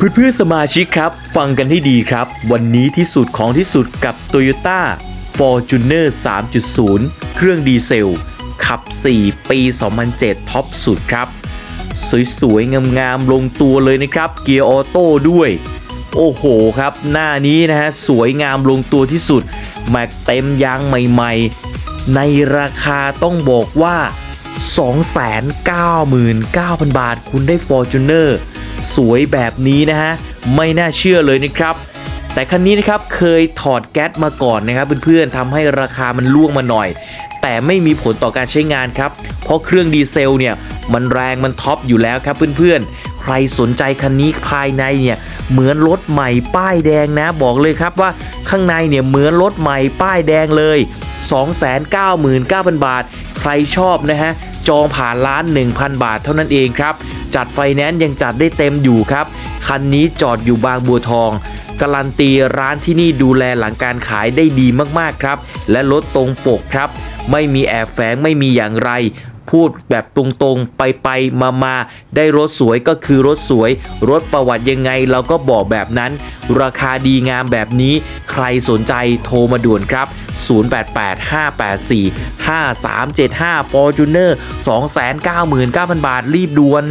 เพื่อนๆสมาชิกครับ ฟังกันให้ดีครับ วันนี้ที่สุดของที่สุดกับ Toyota Fortuner 3.0 เครื่องดีเซล ขับ 4 ปี 2007 ท็อปสุดครับ สวยๆ งามๆ ลงตัวเลยนะครับ เกียร์ออโต้ด้วย โอ้โหครับ หน้านี้นะฮะ สวยงามลงตัวที่สุด แม็กเต็มยางใหม่ๆ ในราคาต้องบอกว่า 299,000 บาท คุณได้ Fortuner สวยแบบนี้นะฮะ ไม่น่าเชื่อเลยนะครับ แต่คันนี้นะครับเคยถอดแก๊สมาก่อนนะครับเพื่อนๆทำให้ราคามันล่วงมาหน่อย แต่ไม่มีผลต่อการใช้งานครับ เพราะเครื่องดีเซลเนี่ยมันแรงมันท็อปอยู่แล้วครับเพื่อนๆ ใครสนใจคันนี้ภายในเนี่ยเหมือนรถใหม่ป้ายแดงนะ บอกเลยครับว่าข้างในเนี่ยเหมือนรถใหม่ป้ายแดงเลย 299,000 บาท ใครชอบนะฮะจองผ่านร้าน 1,000 บาทเท่านั้นเองครับ จัดไฟแนนซ์ยังจัดได้เต็มอยู่ครับ คันนี้จอดอยู่บางบัวทอง การันตีร้านที่นี่ดูแลหลังการขายได้ดีมากๆครับ และรถตรงปกครับ ไม่มีแอบแฝงไม่มีอย่างไร พูดแบบตรงๆไปไปมามาๆได้รถสวยก็คือรถสวย รถประวัติยังไงเราก็บอกแบบนั้น ราคาดีงามแบบนี้ ใครสนใจโทรมาด่วนครับ 0885845375 Fortuner 299,000 บาทรีบด่วน